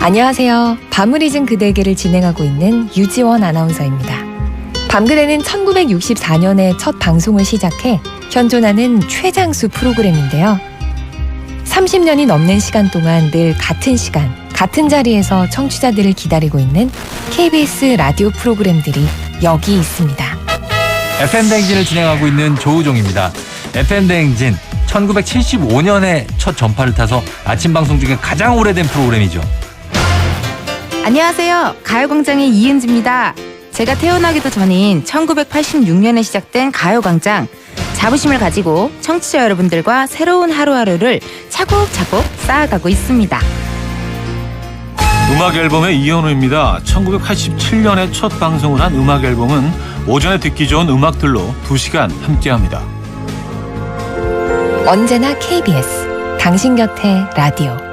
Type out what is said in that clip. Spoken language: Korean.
안녕하세요. 밤을 잊은 그대에게를 진행하고 있는 유지원 아나운서입니다. 밤그대는 1964년에 첫 방송을 시작해 현존하는 최장수 프로그램인데요. 30년이 넘는 시간 동안 늘 같은 시간, 같은 자리에서 청취자들을 기다리고 있는 KBS 라디오 프로그램들이 여기 있습니다. FM 대행진을 진행하고 있는 조우종입니다. FM 대행진 1975년에 첫 전파를 타서 아침 방송 중에 가장 오래된 프로그램이죠. 안녕하세요. 가요광장의 이은지입니다. 제가 태어나기도 전인 1986년에 시작된 가요광장. 자부심을 가지고 청취자 여러분들과 새로운 하루하루를 차곡차곡 쌓아가고 있습니다. 음악 앨범의 이현우입니다. 1987년에 첫 방송을 한 음악 앨범은 오전에 듣기 좋은 음악들로 2시간 함께합니다. 언제나 KBS, 당신 곁에 라디오.